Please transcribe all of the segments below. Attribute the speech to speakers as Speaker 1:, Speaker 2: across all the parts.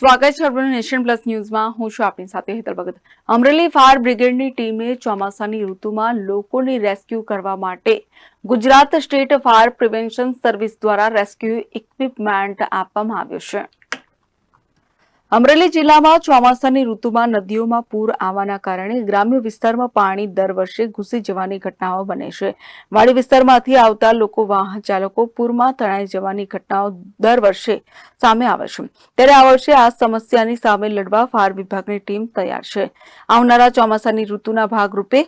Speaker 1: સ્વાગત છે urban nation plus ન્યૂઝમાં. હું છું આપની સાથે હેતલ ભગત. અમરેલી ફાયર બ્રિગેડની ટીમે ચોમાસાની ઋતુમાં લોકોને રેસ્ક્યુ કરવા માટે Gujarat state fire prevention service દ્વારા રેસ્ક્યુ ઇક્વિપમેન્ટ આપવામાં આવ્યું છે. અમરેલી જિલ્લામાં ચોમાસાની ઋતુમાં નદીઓમાં પૂર આવવાના કારણે ગ્રામ્ય વિસ્તારમાં પાણી દર વર્ષે ઘૂસી જવાની ઘટનાઓ બને છે. વાડી વિસ્તારમાંથી આવતા લોકો વાહન ચાલકો પૂરમાં તણાઈ જવાની ઘટનાઓ દર વર્ષે સામે આવે છે. ત્યારે આ વર્ષે આ સમસ્યાની સામે લડવા ફાયર વિભાગની ટીમ તૈયાર છે. આવનારા ચોમાસાની ઋતુના ભાગરૂપે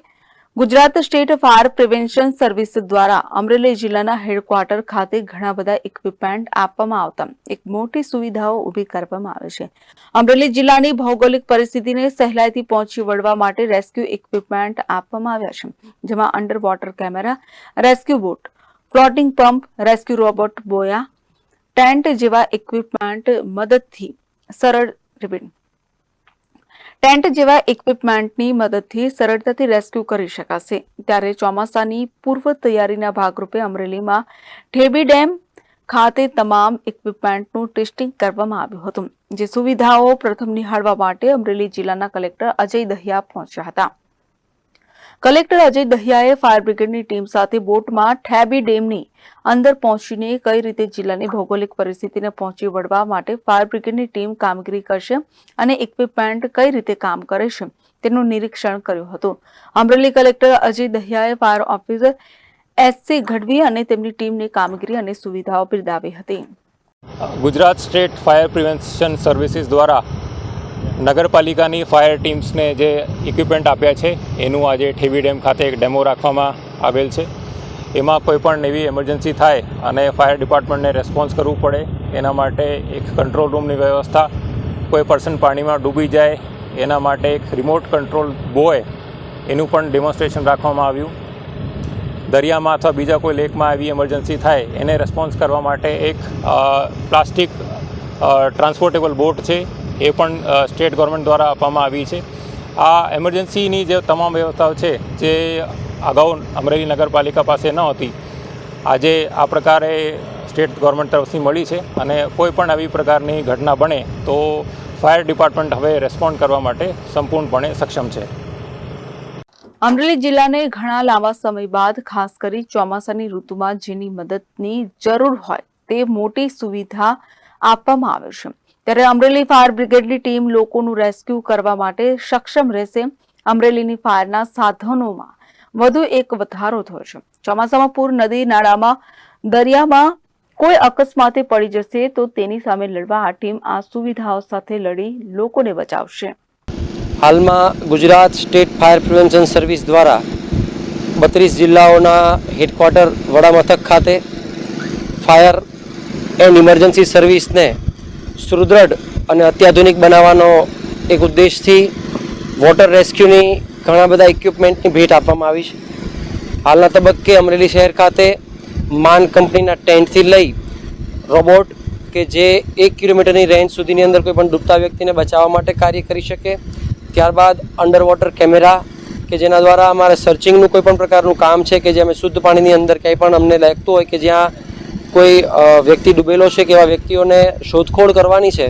Speaker 1: Gujarat state fire prevention service દ્વારા અમરેલી જિલ્લાના હેડક્વાર્ટર ખાતે ઘણા બધા ઇક્વિપમેન્ટ આપવામાં આવતા. એક મોટી સુવિધાઓ ઊભી કરવામાં આવે છે. અમરેલી જિલ્લાની ભૌગોલિક પરિસ્થિતિને સહેલાઈથી પહોંચી વળવા માટે રેસ્ક્યુ ઇક્વિપમેન્ટ આપવામાં આવ્યા છે. જેમાં underwater camera rescue boat floating pump rescue robot buoy tent જેવા ઇક્વિપમેન્ટ મદદથી સરળ રિપીટ ટેન્ટ જેવા ઇક્વિપમેન્ટની મદદથી સરળતાથી રેસ્ક્યુ કરી શકાશે. ત્યારે ચોમાસાની પૂર્વ તૈયારીના ભાગરૂપે અમરેલીમાં ઠેબી ડેમ ખાતે તમામ ઇક્વિપમેન્ટનું ટેસ્ટિંગ કરવામાં આવ્યું હતું, જે સુવિધાઓ પ્રથમ નિહાળવા માટે અમરેલી જિલ્લાના કલેક્ટર અજય દહિયા પહોંચ્યા હતા. કલેક્ટર અજય દહિયાએ ફાયર બ્રિગેડની ટીમ સાથે બોટમાં ઠેબી ડેમની અંદર પહોંચીને કઈ રીતે જિલ્લાની ભૌગોલિક પરિસ્થિતિને પહોંચી વળવા માટે ફાયર બ્રિગેડની ટીમ કામગીરી કરશે અને ઇક્વિપમેન્ટ કઈ રીતે કામ કરે છે તેનું નિરીક્ષણ કર્યું હતું. અમરેલી કલેક્ટર અજય દહિયાએ ફાયર ઓફિસર એસસી ગઢવી અને તેમની ટીમની કામગીરી અને સુવિધાઓ બિરદાવી હતી.
Speaker 2: Gujarat state fire prevention services દ્વારા નગરપાલિકાની ફાયર ટીમ્સને જે ઇક્વિપમેન્ટ આપ્યા છે, એનું આજે ઠેવી ડેમ ખાતે એક ડેમો રાખવામાં આવેલ છે. એમાં કોઈપણ એવી એમરજન્સી થાય અને ફાયર ડિપાર્ટમેન્ટને રેસ્પોન્સ કરવું પડે, એના માટે એક કંટ્રોલ રૂમની વ્યવસ્થા, કોઈ પર્સન પાણીમાં ડૂબી જાય, એના માટે એક રિમોટ કંટ્રોલ બોય એનું પણ ડેમોન્સ્ટ્રેશન રાખવામાં આવ્યું. દરિયામાં અથવા બીજા કોઈ લેકમાં આવી એમરજન્સી થાય, એને રેસ્પોન્સ કરવા માટે એક પ્લાસ્ટિક ટ્રાન્સપોર્ટેબલ બોટ છે એ પણ સ્ટેટ ગવર્મેન્ટ દ્વારા આપવામાં આવી છે. આ એમરજન્સીની જે તમામ વ્યવસ્થાઓ છે, જે અગાઉ અમરેલી નગરપાલિકા પાસે ન હતી, આજે આ પ્રકારે સ્ટેટ ગવર્મેન્ટ તરફથી મળી છે અને કોઈ પણ આવી પ્રકારની ઘટના બને તો ફાયર ડિપાર્ટમેન્ટ હવે રેસ્પોન્ડ કરવા માટે સંપૂર્ણપણે સક્ષમ છે.
Speaker 1: અમરેલી જિલ્લાને ઘણા લાંબા સમય બાદ ખાસ કરી ચોમાસાની ઋતુમાં જેની મદદની જરૂર હોય તે મોટી સુવિધા આપવામાં આવે છે. ત્યારે અમરેલી ફાયર બ્રિગેડની ટીમ લોકોનું રેસ્ક્યુ કરવા માટે સક્ષમ રહેશે. અમરેલીની ફાયરના સાધનોમાં વધુ એક વધારો થયો છે. ચોમાસામાં પૂર નદી નાળામાં, દરિયામાં કોઈ અકસ્માતે પડી જશે તો તેની સામે લડવા આ ટીમ આ સુવિધાઓ સાથે લડી લોકોને બચાવશે.
Speaker 3: હાલમાં Gujarat state fire prevention service દ્વારા બત્રીસ જિલ્લાઓના હેડક્વાર્ટર વડામથક ખાતે ફાયર એન્ડ ઇમરજન્સી સર્વિસને સુદૃઢ અને અત્યાધુનિક બનાવવાનો એક ઉદ્દેશથી વોટર રેસ્ક્યુની ઘણા બધા ઇક્વિપમેન્ટની ભેટ આપવામાં આવી છે. હાલના તબક્કે અમરેલી શહેર ખાતે માન કંપનીના ટેન્ટથી લઈ રોબોટ કે જે એક કિલોમીટરની રેન્જ સુધીની અંદર કોઈ પણ ડૂબતા વ્યક્તિને બચાવવા માટે કાર્ય કરી શકે. ત્યારબાદ અંડર વોટર કેમેરા કે જેના દ્વારા અમારે સર્ચિંગનું કોઈ પણ પ્રકારનું કામ છે કે જે અમે શુદ્ધ પાણીની અંદર ક્યાંય પણ અમને લાગતું હોય કે જ્યાં કોઈ વ્યક્તિ ડૂબેલો છે કે એવા વ્યક્તિઓને શોધખોળ કરવાની છે,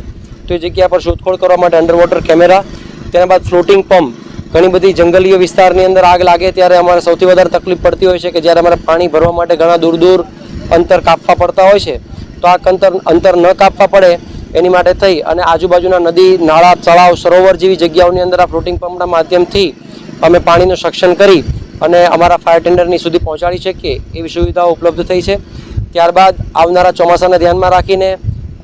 Speaker 3: તો એ જગ્યા પર શોધખોળ કરવા માટે અંડર વોટર કેમેરા તેના બાદ ફ્લોટિંગ પંપ ઘણી બધી જંગલીય વિસ્તારની અંદર આગ લાગે ત્યારે અમારે સૌથી વધારે તકલીફ પડતી હોય છે કે જ્યારે અમારે પાણી ભરવા માટે ઘણા દૂર દૂર અંતર કાપવા પડતા હોય છે, તો આ અંતર અંતર ન કાપવા પડે, એની માટે થઈ અને આજુબાજુના નદી, નાળા, તળાવ, સરોવર જેવી જગ્યાઓની અંદર આ ફ્લોટિંગ પંપના માધ્યમથી અમે પાણીનું સક્શન કરી અને અમારા ફાયર ટેન્ડરની સુધી પહોંચાડી શકીએ, એવી સુવિધાઓ ઉપલબ્ધ થઈ છે. ત્યારબાદ આવનારા ચોમાસાને ધ્યાનમાં રાખીને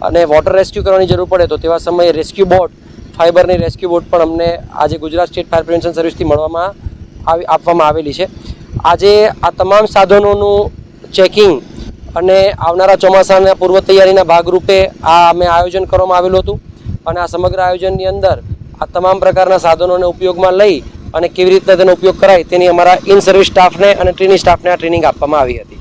Speaker 3: અને વોટર રેસ્ક્યુ કરવાની જરૂર પડે તો તેવા સમયે રેસ્ક્યુ બોટ ફાઇબરની રેસ્ક્યુ બોટ પણ અમને આજે ગુજરાત સ્ટેટ ફાયર પ્રિવેન્શન સર્વિસથી મળવામાં આવી, આપવામાં આવેલી છે. આજે આ તમામ સાધનોનું ચેકિંગ અને આવનારા ચોમાસાના પૂર્વ તૈયારીના ભાગરૂપે આ અમે આયોજન કરવામાં આવેલું હતું અને આ સમગ્ર આયોજનની અંદર આ તમામ પ્રકારના સાધનોને ઉપયોગમાં લઈ અને કેવી રીતના તેનો ઉપયોગ કરાય તેની અમારા ઇન સર્વિસ સ્ટાફને અને ટ્રેનિંગ સ્ટાફને આ ટ્રેનિંગ આપવામાં આવી હતી.